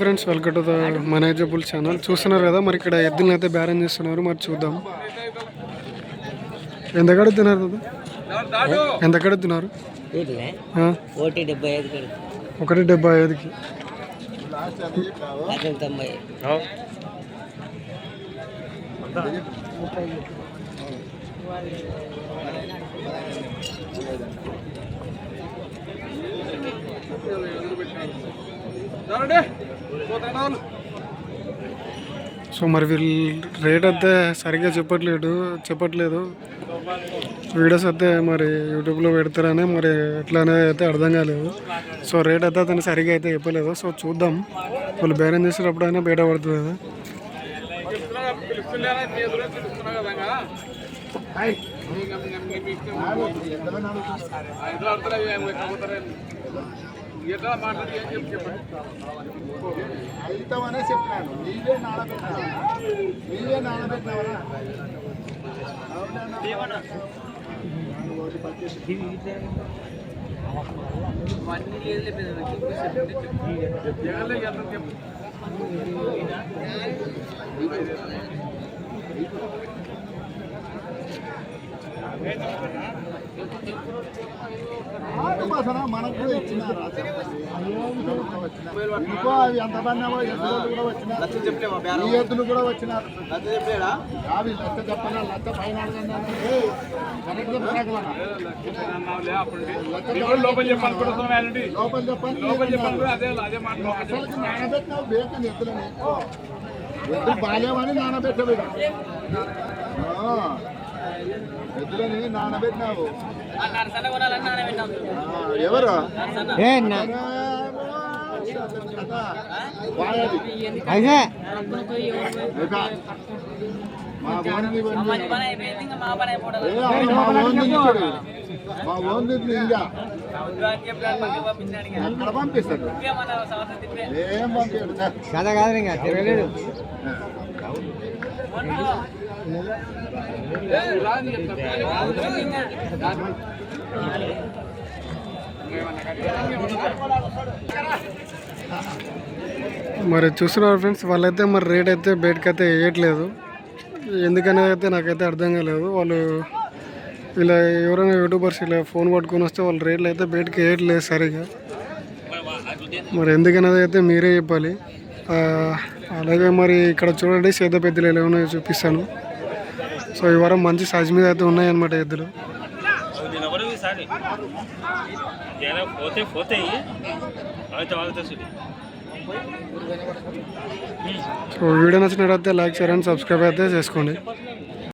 Friends welcome to the manageable channel. చూస్తున్నారు కదా మరి ఇక్కడ ఎద్దులను అయితే బేరం చేస్తున్నారు మరి చూద్దాం. ఎంత కడుతున్నారు దాదా? ఎంత కడుతున్నారు? ఒకటి డెబ్బై ఐదుకి. సో మరి వీళ్ళు రేట్ అయితే సరిగ్గా చెప్పట్లేదు చెప్పట్లేదు. వీడియోస్ అయితే మరి యూట్యూబ్లో పెడతారనే మరి ఎట్లానే అయితే అర్థం కాలేదు. సో రేట్ అయితే అతను సరిగ్గా అయితే చెప్పలేదు. సో చూద్దాం. వాళ్ళు బేరం చేసేటప్పుడు అయినా బయట పడుతుంది కదా. అయితమనే చెప్పాను నీవే నానబెట్టినా నీవే నానబెట్టినావరా మనకు కూడా ఇచ్చినారు ఇంకో అవి ఎంత పడినావో ఎద్దులు కూడా వచ్చినారు ఈ ఎద్దులు కూడా వచ్చినారు అవి లచ్చ చెప్పనా లచ్చ పైన లోపల చెప్పాలి లోపల చెప్పండి నానబెట్టినావు బేకని ఎద్దులని ఎద్దులు బాలేవని నానబెట్టవు ఎద్దులని నానబెట్టినావు. ఎవరు వాడేది. ఇక, మా ఓన్లీ ఇవన్నీ. ఏ, అవును, మా ఓన్లీ చూడు. మా ఓన్లీ ఇంకా ఎక్కడ పంపిస్తాడు ఏం పంపించాడు సార్ కదా కాదు ఇంకా తిరగలేడు మరి చూస్తున్నారు ఫ్రెండ్స్ వాళ్ళైతే మరి రేట్ అయితే బయటకు అయితే వేయట్లేదు. ఎందుకనేది అయితే నాకైతే అర్థం కాలేదు. వాళ్ళు ఇలా ఎవరైనా యూట్యూబర్స్ ఇలా ఫోన్ పట్టుకొని వస్తే వాళ్ళ రేట్లు అయితే బయటకు వేయట్లేదు సరిగా. మరి ఎందుకనేది అయితే మీరే చెప్పాలి. అలాగే మరి ఇక్కడ చూడండి సేద పెద్దలు ఎలా ఉన్నాయో చూపిస్తాను. సో ఈ వారం మంచి సైజు మీద అయితే ఉన్నాయన్నమాట ఎద్దులు. సో వీడియో నచ్చినట్లయితే లైక్ షేర్ అండ్ సబ్స్క్రైబ్ అయితే చేసుకోండి.